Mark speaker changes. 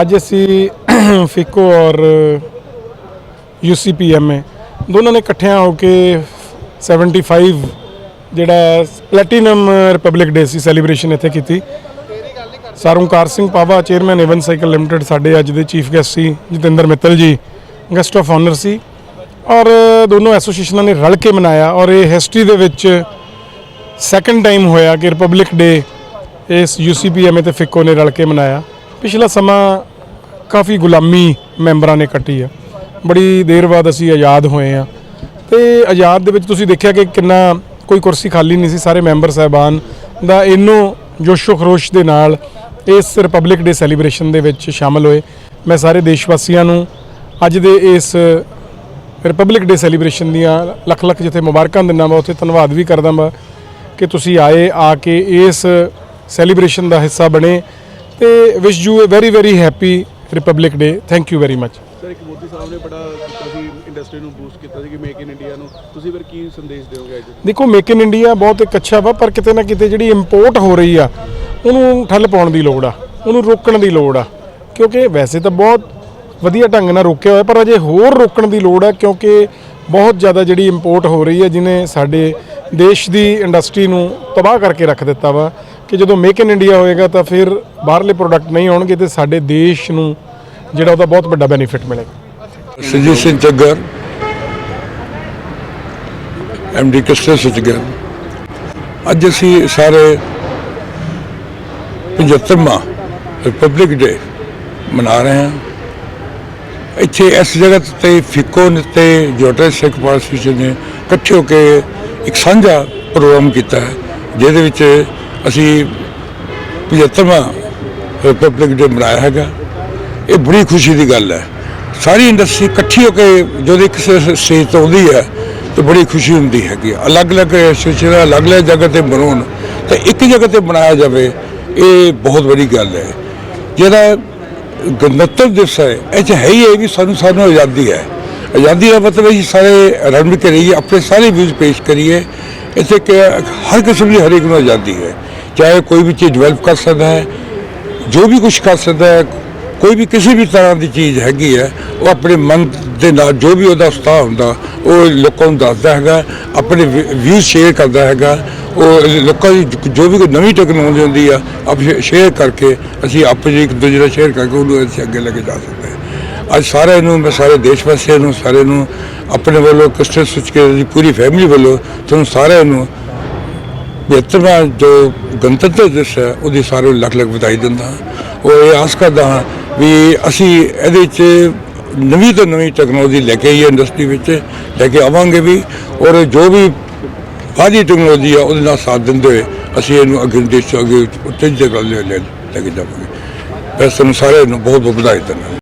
Speaker 1: ਅੱਜ ਅਸੀਂ ਫਿਕੋ ਔਰ ਯੂਸੀਪੀਐਮਏ ਦੋਨਾਂ ਨੇ ਇਕੱਠਿਆਂ ਹੋ ਕੇ 75 ਜਿਹੜਾ ਪਲੈਟੀਨਮ ਰਿਪਬਲਿਕ ਡੇ ਸੀ ਸੈਲੀਬ੍ਰੇਸ਼ਨ ਇੱਥੇ ਕੀਤੀ। Sir Onkar Singh Pawa chairman Avon cycle limited ਸਾਡੇ ਅੱਜ ਦੇ ਚੀਫ ਗੈਸਟ ਸੀ, Jatinder Mittal ji guest of honour ਸੀ। ਔਰ ਦੋਨੋਂ ਐਸੋਸੀਏਸ਼ਨਾਂ ਨੇ ਰਲ ਕੇ ਮਨਾਇਆ ਔਰ ਇਹ ਹਿਸਟਰੀ ਦੇ ਵਿੱਚ ਸੈਕੰਡ ਟਾਈਮ ਹੋਇਆ ਕਿ ਰਿਪਬਲਿਕ ਡੇ ਇਸ ਯੂਸੀਪੀਐਮਏ ਤੇ ਫਿੱਕੋ ਨੇ ਰਲ ਕੇ ਮਨਾਇਆ। ਪਿਛਲਾ ਸਮਾਂ ਕਾਫੀ ਗੁਲਾਮੀ ਮੈਂਬਰਾਂ ਨੇ ਕੱਟੀ ਆ। ਬੜੀ ਦੇਰ ਬਾਅਦ ਅਸੀਂ ਆਜ਼ਾਦ ਹੋਏ ਆ। ਤੇ ਆਜ਼ਾਦ ਦੇ ਵਿੱਚ ਤੁਸੀਂ ਦੇਖਿਆ ਕਿ ਕਿੰਨਾ ਕੋਈ ਕੁਰਸੀ ਖਾਲੀ ਨਹੀਂ ਸੀ, ਸਾਰੇ ਮੈਂਬਰ ਸਾਹਿਬਾਨ ਦਾ ਇਹਨੋਂ ਜੋਸ਼ੋ ਖਰੋਸ਼ ਦੇ ਨਾਲ ਇਸ ਰਿਪਬਲਿਕ ਡੇ ਸੈਲੀਬ੍ਰੇਸ਼ਨ ਦੇ ਵਿੱਚ ਸ਼ਾਮਲ ਹੋਏ। ਮੈਂ ਸਾਰੇ ਦੇਸ਼ ਵਾਸੀਆਂ ਨੂੰ ਅੱਜ ਦੇ ਇਸ ਰਿਪਬਲਿਕ ਡੇ ਸੈਲੀਬ੍ਰੇਸ਼ਨ ਦੀਆਂ ਲੱਖ ਲੱਖ ਜਿੱਥੇ ਮੁਬਾਰਕਾਂ ਦਿੰਦਾ ਮੈਂ ਉੱਥੇ ਧੰਨਵਾਦ ਵੀ ਕਰਦਾ ਮੈਂ ਕਿ ਤੁਸੀਂ ਆਏ ਆ ਕੇ ਇਸ ਸੈਲੀਬ੍ਰੇਸ਼ਨ ਦਾ ਹਿੱਸਾ ਬਣੇ। ਤੇ wish you a very very happy republic day thank you very much
Speaker 2: sir ਇੱਕ ਮੋਦੀ ਸਾਹਿਬ ਨੇ ਬੜਾ ਕੀਤਾ ਸੀ ਇੰਡਸਟਰੀ ਨੂੰ ਬੂਸਟ ਕੀਤਾ ਸੀ ਕਿ ਮੇਕ ਇਨ ਇੰਡੀਆ ਨੂੰ। ਤੁਸੀਂ ਫਿਰ ਕੀ ਸੰਦੇਸ਼ ਦਿਓਗੇ ਅੱਜ?
Speaker 1: ਦੇਖੋ ਮੇਕ ਇਨ ਇੰਡੀਆ ਬਹੁਤ ਇੱਕ ਅੱਛਾ ਵਾ ਪਰ ਕਿਤੇ ਨਾ ਕਿਤੇ ਜਿਹੜੀ ਇੰਪੋਰਟ ਹੋ ਰਹੀ ਆ ਉਹਨੂੰ ਠੱਲ ਪਾਉਣ ਦੀ ਲੋੜ ਆ ਉਹਨੂੰ ਰੋਕਣ ਦੀ ਲੋੜ ਆ। ਕਿਉਂਕਿ ਵੈਸੇ ਤਾਂ ਬਹੁਤ ਵਧੀਆ ਢੰਗ ਨਾਲ ਰੋਕਿਆ ਹੋਇਆ ਪਰ ਅਜੇ ਹੋਰ ਰੋਕਣ ਦੀ ਲੋੜ ਆ ਕਿਉਂਕਿ ਬਹੁਤ ਜ਼ਿਆਦਾ ਜਿਹੜੀ ਇੰਪੋਰਟ ਹੋ ਰਹੀ ਹੈ ਜਿਹਨੇ ਸਾਡੇ ਦੇਸ਼ ਦੀ ਇੰਡਸਟਰੀ ਨੂੰ ਤਬਾਹ ਕਰਕੇ ਰੱਖ ਦਿੱਤਾ ਵਾ ਕਿ ਜਦੋਂ ਮੇਕ ਇਨ ਇੰਡੀਆ ਹੋਏਗਾ ਤਾਂ ਫਿਰ ਬਾਹਰਲੇ ਪ੍ਰੋਡਕਟ ਨਹੀਂ ਆਉਣਗੇ ਤੇ ਸਾਡੇ ਦੇਸ਼ ਨੂੰ ਜਿਹੜਾ ਉਹਦਾ ਬਹੁਤ ਵੱਡਾ ਬੈਨੀਫਿਟ ਮਿਲੇਗਾ।
Speaker 3: ਸੁਰਜੀਤ ਸਿੰਘ ਚੱਗਰ ਐਮਡੀ ਕਸਟਰ ਸਚਗਰ ਅੱਜ ਅਸੀਂ ਸਾਰੇ 75ਵਾਂ ਰਿਪਬਲਿਕ ਡੇ ਮਨਾ ਰਹੇ ਹਾਂ। ਇੱਥੇ ਇਸ ਜਗ੍ਹਾ ਤੇ ਫਿਕੋ ਨੇ ਤੇ ਜੋਟੇ ਸਿੱਖ ਪਾਰਟੀ ਨੇ ਇਕੱਠੇ ਹੋ ਕੇ ਇੱਕ ਸਾਂਝਾ ਪ੍ਰੋਗਰਾਮ ਕੀਤਾ ਹੈ, ਜਿਹਦੇ ਵਿੱਚ ਅਸੀਂ 75ਵਾਂ ਰਿਪਬਲਿਕ ਡੇ ਮਨਾਇਆ ਹੈਗਾ। ਇਹ ਬੜੀ ਖੁਸ਼ੀ ਦੀ ਗੱਲ ਹੈ। ਸਾਰੀ ਇੰਡਸਟਰੀ ਇਕੱਠੀ ਹੋ ਕੇ ਜਦੋਂ ਇੱਕ ਸਟੇਜ ਤੋਂ ਆਉਂਦੀ ਹੈ, ਤਾਂ ਬੜੀ ਖੁਸ਼ੀ ਹੁੰਦੀ ਹੈਗੀ ਅਲੱਗ-ਅਲੱਗ ਐਸੋਸੀਏਸ਼ਨ ਅਲੱਗ-ਅਲੱਗ ਜਗ੍ਹਾ ਤੇ ਬਣਾਉਣ, ਤੇ ਇੱਕ ਜਗ੍ਹਾ ਤੇ ਬਣਾਇਆ ਜਾਵੇ, ਇਹ ਬਹੁਤ ਬੜੀ ਗੱਲ ਹੈ। ਜਿਹੜਾ ਗਣਤੰਤਰ ਦਿਵਸ ਹੈ, ਇਹ 'ਚ ਹੈ ਹੀ ਹੈ ਵੀ ਸਾਨੂੰ ਸਾਨੂੰ ਆਜ਼ਾਦੀ ਹੈ। ਆਜ਼ਾਦੀ ਦਾ ਮਤਲਬ ਹੈ ਸਾਰੇ ਰਲ ਮਿਲ ਕੇ ਰਹੀਏ, ਆਪਣੇ ਸਾਰੇ ਵਿਊਜ਼ ਪੇਸ਼ ਕਰੀਏ। ਇੱਥੇ ਹਰ ਕਿਸਮ ਦੀ ਹਰੇਕ ਨੂੰ ਆਜ਼ਾਦੀ ਹੈ। ਚਾਹੇ ਕੋਈ ਵੀ ਚੀਜ਼ ਡਿਵੈਲਪ ਕਰ ਸਕਦਾ ਹੈ, ਜੋ ਵੀ ਕੁਝ ਕਰ ਸਕਦਾ ਹੈ, ਕੋਈ ਵੀ ਕਿਸੇ ਵੀ ਤਰ੍ਹਾਂ ਦੀ ਚੀਜ਼ ਹੈਗੀ ਹੈ, ਉਹ ਆਪਣੇ ਮਨ ਦੇ ਨਾਲ ਜੋ ਵੀ ਉਹਦਾ ਉਤਸ਼ਾਹ ਹੁੰਦਾ, ਉਹ ਲੋਕਾਂ ਨੂੰ ਦੱਸਦਾ ਹੈਗਾ, ਆਪਣੇ ਵਿਊ ਸ਼ੇਅਰ ਕਰਦਾ ਹੈਗਾ, ਉਹ ਲੋਕਾਂ ਦੀ ਜੋ ਵੀ ਕੋਈ ਨਵੀਂ ਟੈਕਨੋਲੋਜੀ ਹੁੰਦੀ ਆ, ਆਪ ਸ਼ੇਅਰ ਕਰਕੇ ਅਸੀਂ ਆਪਣੇ ਇੱਕ ਦੂਜੇ ਨਾਲ ਸ਼ੇਅਰ ਕਰਕੇ ਉਹਨੂੰ ਅਸੀਂ ਅੱਗੇ ਲੈ ਕੇ ਜਾ ਸਕਦੇ ਹਾਂ। ਅੱਜ ਸਾਰਿਆਂ ਨੂੰ, ਮੈਂ ਸਾਰੇ ਦੇਸ਼ ਵਾਸੀਆਂ ਨੂੰ, ਸਾਰਿਆਂ ਨੂੰ, ਆਪਣੇ ਵੱਲੋਂ ਕਸਟਰ ਸੁਚ ਕੇ ਦੀ ਪੂਰੀ ਫੈਮਿਲੀ ਵੱਲੋਂ ਤੁਹਾਨੂੰ ਸਾਰਿਆਂ ਨੂੰ ਬਿਹਤਰਵਾਂ ਜੋ ਗਣਤੰਤਰ ਦਿਵਸ ਹੈ, ਉਹਦੀ ਸਾਰਿਆਂ ਨੂੰ ਲੱਖ ਲੱਖ ਵਧਾਈ ਦਿੰਦਾ ਹਾਂ। ਉਹ ਇਹ ਆਸ ਕਰਦਾ ਹਾਂ ਵੀ ਅਸੀਂ ਇਹਦੇ 'ਚ ਨਵੀਂ ਤੋਂ ਨਵੀਂ ਟੈਕਨੋਲੋਜੀ ਲੈ ਕੇ ਆਈਏ ਇੰਡਸਟਰੀ ਵਿੱਚ, ਲੈ ਕੇ ਆਵਾਂਗੇ ਵੀ ਔਰ ਜੋ ਵੀ ਬਾਹਰੀ ਟੈਕਨੋਲੋਜੀ ਆ, ਉਹਦੇ ਨਾਲ ਸਾਥ ਦਿੰਦੇ ਹੋਏ ਅਸੀਂ ਇਹਨੂੰ ਅੱਗੇ ਦੇਸ਼ 'ਚ ਅੱਗੇ ਉੱਤੇ ਜਗ੍ਹਾ ਲੈ ਲੈ ਕੇ ਜਾਵਾਂਗੇ। ਬਸ ਤੁਹਾਨੂੰ ਸਾਰਿਆਂ ਨੂੰ ਬਹੁਤ ਬਹੁਤ ਵਧਾਈ ਦਿੰਦਾ